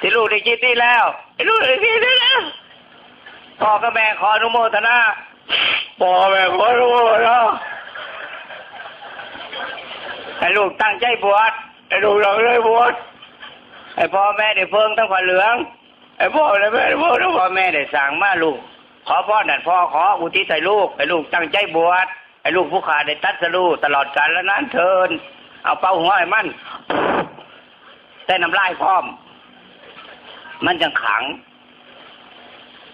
ที่ลูกได้คิดนี่แล้วที่ลูกได้คิดนี่แล้วพ่อกับแม่ขออนุโมทนาพ่อแม่ขออนุโมทนาให้ลูกตั้งใจบวชให้ลูกหลังเลยบวชให้พ่อแม่ได้เพิ่งทั้งผ้าเหลืองให้พ่อและแม่ได้เพิ่งทั้พ่อแม่ได้สั่งมาลูก ขอพ่อนั่นพ่อขออุทิศให้ลูกให้ลูกตั้งใจบวชให้ลูกผู้ขาได้ตัดสรู้ตลอดกาลและนานเทินเอาเป้าหัวให้มันแต่น้ำลายพร้อม มันจังขัง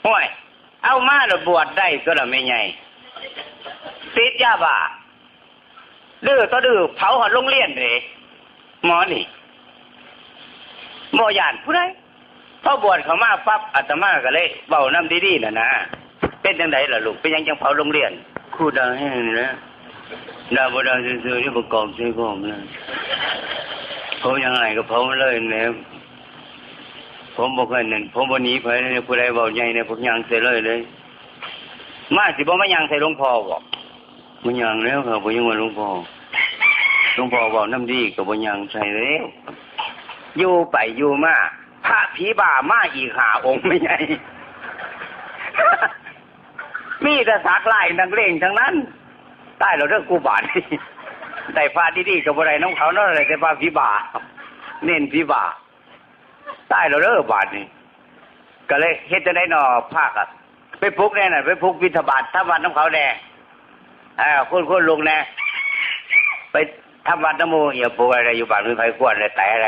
ห่วยเอามาแล้วบวชได้ก็ละไม่ไงติดยาบ้าดื้อต่อดื้อเผาหัดโรงเรียนเลยหมอนี่โมยานผู้ใดพอบวชเขามาปั๊บอาตมาก็เลยเบาน้ำดีๆน่ะนะเป็นจังไดล่ะลูกเป็นยังจังเผาโรงเรียนครูดังแห้งนะดาวบดังซื่อๆที่ประกอบใช้ผมนะเผมยังไงก็เผามันเลยเนี่ย ผมบอกให้นั่นผมวันนี้ไปผู้ใดเบาใหญ่เนี่ยผมยังเสียเลยเลย มาสิบ่มายังใส่หลวงพ่อบอกมันยังแล้วครับผมยังว่าหลวงพ่อหลวงพ่อบอกน้ำดีกับผมยังใส่แล้วอยู่ไปอยู่มาพระผีบ่ามาอีกหาองค์ไม่ใหญ่มีแต่สักไล่นังเล่งทั้งนั้นใต้เราเรื่องกูบาทได้ฟาดีๆกับอะไรน้องเขาเนาะอะไรแต่ฟาผีบ่าเน้นผีบ่า ใต้เราเรื่อบาทนี่ก็เลยเฮ็ดจะได้นอภาคอะไปพุกแน่น่ะไปพุกวิทบาททำวัดน้ำเขาแน่เออคุณคุณลุงแน่ไปทำวัดน้ำมูอย่าปลูกอะไรอยู่บ้านมีไฟกวนเลยแต่อะไร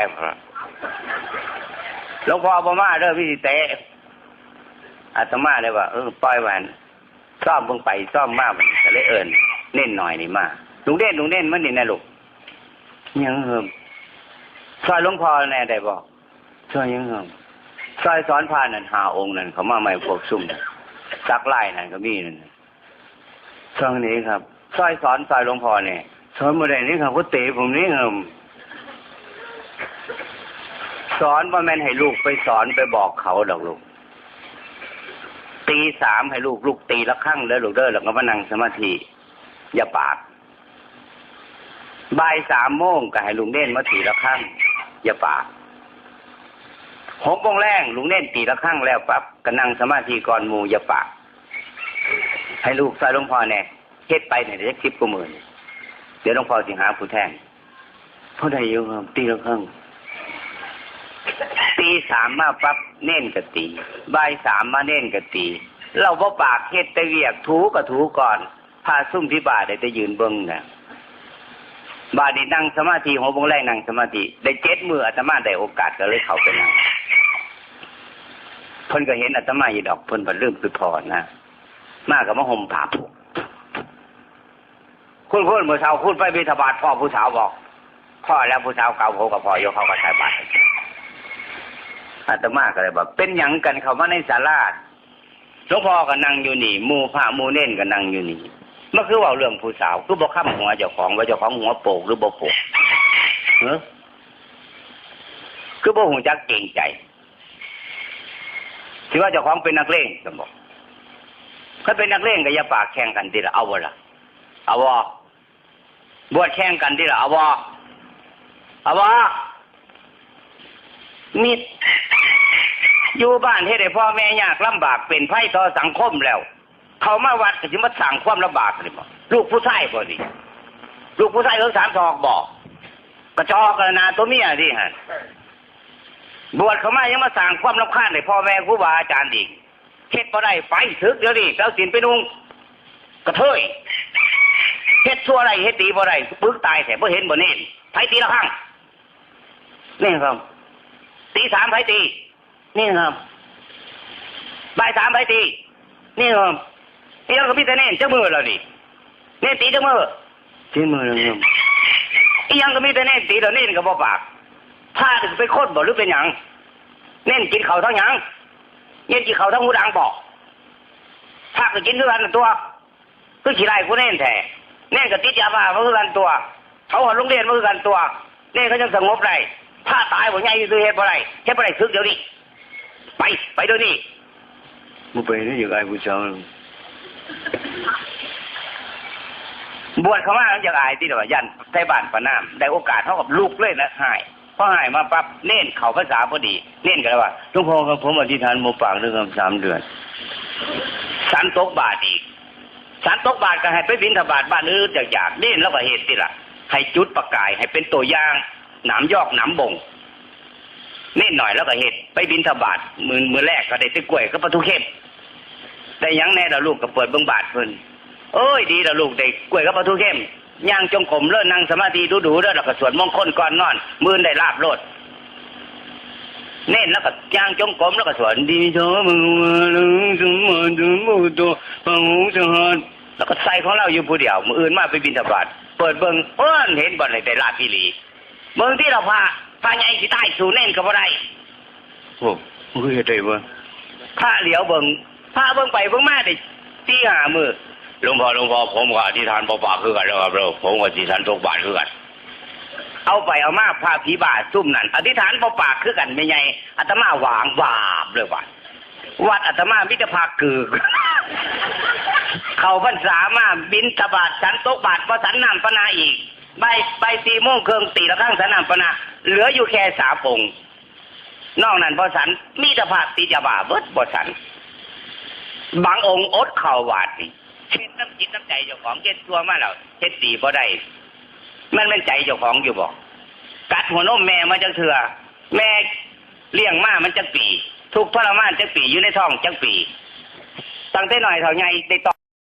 หลวงพ่อบ่มาเด้อพี่สิเตะอาตมาเลยว่าเออปล่อยมันซ่อมเบิ่งไปซ่อมมากมันก็เลยเอิญเน้นหน่อยนี่มาลุงเด่นลุงเด่นมันนี่นะลูกยังเหิมซอยหลวงพ่อแน่ได้บอก ซอยยังเหิมซอยสอนพานั่นหาองค์นั่นเขามาใหม่พวกซุ่มนั่นซักไล่นั่นก็มีนั่นซอยนี้ครับซอยสอนซอยหลวงพ่อเนี่ยสอนเมื่อไรนี่ครับเขาเตะผมนี่ครับสอนว่าแม่นให้ลูกไปสอนไปบอกเขาดอกลูกตีสามให้ลูกลูกตีละครั้งเด้อลูกเด้อแล้วก็มานั่งสมาธิอย่าปากบ่ายสามโมงก็ให้ลุงเน่นมาตีละครั้งอย่าปาก หกโมงแรงลุงเน่นตีละครั้งแล้วปั๊บก็นั่งสมาธิก่อนมูอย่าปาก ให้ลูกใส่หลวงพ่อเนี่เฮ็ดไปเนี่ยเดี๋ยวจะคลิปกูมือนเดี๋ยวหลวงพ่อสิหาผู้แทนเพราะได้อยู่ครับตีละครั้งตีสามมาปั๊บเน่นกะตีบ่ายสามมาเน่นกะตี เราบ่ปากเฮ็ดแต่เวียกถูก็ถูก่อนพาซุ่มที่บาทได้แต่ยืนเบิ้งนะบาดนี้นั่งสมาธิหัวบงแรกนั่งสมาธิได้เจ็ดมืออาตมาได้โอกาสก็เลยเข้าไปนั่ง เพิ่นก็เห็นอาตมาอีดอกเพิ่นก็เริ่มคือพอนะมากับมาห่มผ้าผูกคุณคุณเมื่อเช้าคุณไปบิณฑบาตพ่อผู้สาวบอกพ่อแล้วผู้สาวเก่าผมกับพ่อโยกเขาก็ใช้บาตรอาตมาก็เลยบอกเป็นหยังกันเขามาในศาลาหลวงพ่อก็นั่งอยู่นี่มูพระมูเน่นก็นั่งอยู่นี่มันคือว่าเรื่องผู้สาว คือบอกข้ามหัวเจ้าของว่าเจ้าของหัวโปกหรือบ่โปกเออคือบ่หูจักเก่งใจ คิดว่าเจ้าของเป็นนักเลงสมบอกถ้าเป็นนักเลงก็อย่าปากแข่งกันทีละเอาวะล่ะเอาวะบวชแข่งกันทีละเอาวะเอาวะมิดอยู่บ้านเฮ็ดให้พ่อแม่ยากลำบากเป็นไพ่ต่อสังคมแล้ว เขามาวัดก็สิมาสั่งความลำบากเลยบ่ลูกผู้ชายบ่ดิลูกผู้ชายเขาสามทอกบอกกระจอกกระนาตัวเมียดิฮะ บวชเขามายังมาสั่งความรำคาญให้พ่อแม่ครูบาอาจารย์อีกเฮ็ดบ่ได้ไฟถึกเดี๋ยวนี้เจ้าสินไปนุ่งกระเทยเฮ็ดชั่วอะไรเฮ็ดดีบ่ได้ปึกตายแต่บ่เห็นบ่เน้นไผตีละครั้งนี่ครับตีสามไปตี นี่ครับบ่ายสามไปตี นี่ครับนี่เราก็พี่แต่เน่นเจ้ามือเราดิเน่นตีเจ้ามือเจ้ามือเราครับอีหยังก็มีแต่เน่นตีเราเน่นก็บ่ปาก ผ้าถึงไปโคตรบ่หรือเป็นหยังเน่นกินเขาวทั้งหยังเน่นกินเขาวทั้งหูดังบอกผ้าก็กินด้วยกันตัวคือขี้ไรกูเน่นแท้เน่นก็ติดยาบ้ามาคือกันตัว เขาหัวโรงเรียนมาคือกันตัวเน่นเขายังสงบได้ถ้าตายบ่ใหญ่คือเฮ็ดบ่ได้เฮ็ดบ่ได้ซึกเดี๋ยวนี้ไปไปเดี๋ยวนี้มึงไปนี่อยู่ไอ้ผู้ชายบวชเข้ามาแล้วอยากอายที่เดียวยันไทบ้านปะน้ำได้โอกาสเท่ากับลูกเลยนะหาย พอหายมาปั๊บเน่นเขาภาษาพอดี เน่นกันว่าหลวงพ่อครับผมอธิษฐานหมูปากเรื่องสามเดือนสันตกบาทอีกสันตกบาทก็ให้ไปบินทบาทบ้านอื่นจากอยากเน่นแล้วก็เหตุสิล่ะให้จุดประกายให้เป็นตัวอย่างหนามยอกหนามบงเน่นหน่อยแล้วก็เหตุไปบินทบาทมือมือแรกก็ได้ตะกล้วยก็ปลาทุเข้มแต่ยังแน่เราลูกก็เปิดเบิ่งบาทเพิ่นโอ้ยดีเราลูกได้กล้วยก็ปลาทุเข้ม ย่างจงกรมเลิศนั่งสมาธิดูดูเด้อแล้วก็สวดมงคลก่อนนอน มือได้ลาบโลดเน่นแล้วก็ย่างจงกรมแล้วก็สวดดีโสมึงมาลึงสมาถึงมุตัวพังหูสหันแล้วก็ใส่ของเราอยู่ผู้เดียวมืออื่นมาไปบินทบาทเปิดเบิ่งเพิ่นเห็นบ่อนเลยได้ลาบอีหลีเมืองที่เราพาพาใหญ่สิใต้สู่เน่นก็บ่ได้โอ้โหเฮ็ดได้บ่พระเหลียวเบิ่งพระเบิ่งไปเบิ่งมาได้ตีหามือ หลวงพ่อหลวงพ่อผมก็อธิษฐานบ่ปากคือกันแล้วครับเราผมก็อธิษฐานทุกบาทคือกันเอาไปเอามาพาผีบาทซุ่มนั่นอธิษฐานบ่ปากคือกันไม่ใหญ่อาตมาหวางวาบเลยว่าวัดอาตมามิตรภาคกึกเขาพรรษามาบินตบาทสันตกบาทพอสันนำปนาอีกใบใบสี่โมงเครื่องตีละข้างสันนำปนาเหลืออยู่แค่สามปงนอกนั้นพอสันมีต่ภาพติจาบาเบิดบ่สันบางองค์อดเข่าวาดนี่ เช็ดน้ำจิตน้ำใจเจ้าของเช็ดตัวมาแล้วเช็ดตีบ่ได้มันเป็นใจเจ้าของอยู่บอกกัดหัวนมแม่มาจังเถื่อแม่เลี้ยงมามันจังปี ทุกทรมานจังปีอยู่ในท้องจังปีตั้งแต่หน่อยเท่าไงได้ต่อ